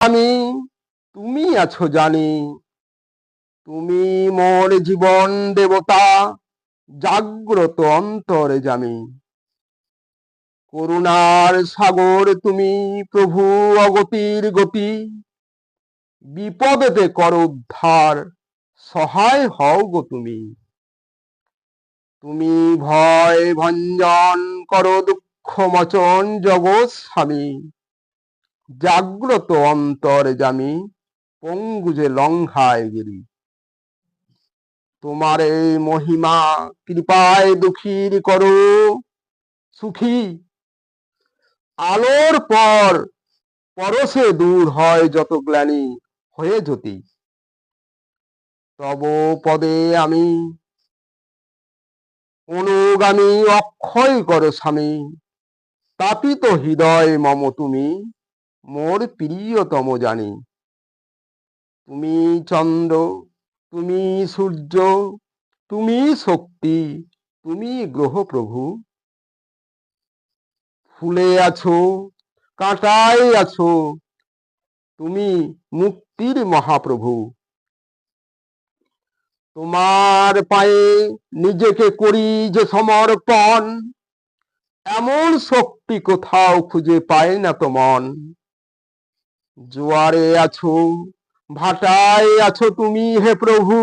আমি, তুমি আছো জানি। তুমি মোর জীবন দেবতা, জাগ্রত অন্তরে জামি করুণার সাগর তুমি প্রভু অগতির গতি। বিপদেতে কর উদ্ধার, সহায় হও গো তুমি। তুমি ভয় ভঞ্জন করো দুঃখ মোচন জগৎ স্বামী। জাগ্রত অন্তরে জামি পঙ্গু যে লঙ্ঘায় গিরি। তোমার এই মহিমা কৃপায় দুঃখীর করো, সুখী। আলোর পর পরশে দূর হয় যত গ্লানি হয়ে জ্যোতি। তব পদে আমি অনুগামী অক্ষয় কর স্বামী, তাপিত হৃদয় মম তুমি। মোর প্রিয়তম জানি। তুমি চন্দ্র, তুমি সূর্য, তুমি শক্তি, তুমি গ্রহ প্রভু। ফুলে আছো, কাঁটায় আছো, তুমি মুক্তির মহাপ্রভু। তোমার পায়ে নিজেকে করি যে সমর্পণ, এমন শক্তি কোথাও খুঁজে পায় না তো মন। জোয়ারে আছো, ভাটায় আছো তুমি হে প্রভু।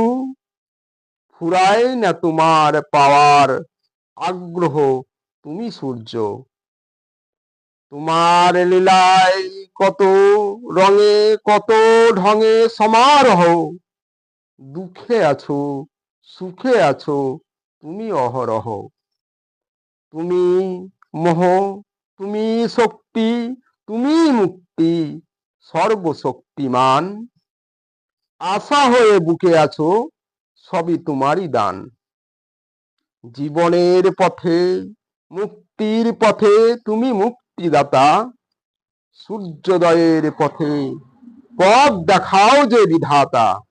ফুরায় না তোমার পাওয়ার আগ্রহ, তুমি সূর্য। তোমার লীলায় কত রঙে, কত ঢঙে সমারোহ। দুঃখে আছো, সুখে আছো, তুমি অহরহ। তুমি মোহ, তুমি শক্তি, তুমি মুক্তি। সর্বশক্তিমান। আশা হয়ে বুকে আছো, সবই তোমারই দান। জীবনের পথে, মুক্তির পথে তুমি মুক্তিদাতা। সূর্যোদয়ের পথে পথ দেখাও যে বিধাতা।